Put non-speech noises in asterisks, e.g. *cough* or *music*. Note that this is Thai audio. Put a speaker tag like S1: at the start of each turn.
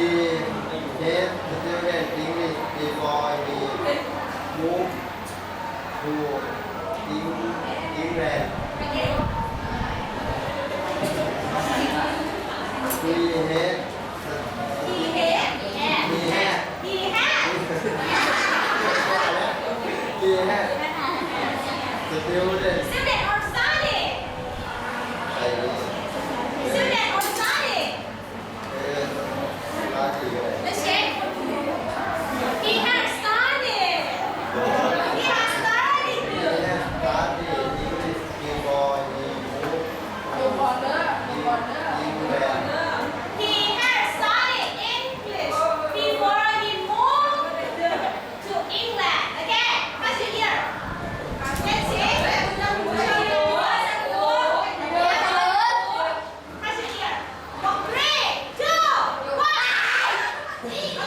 S1: มีเดสเซเว่นทิ้งมีดีบอยมีมูฟดูทิ้งทิ้งแรงมีเฮดมี
S2: เฮดมี
S1: เฮด
S2: มีเฮด
S1: มีเฮดสติวเด่น
S2: Yeah. *laughs*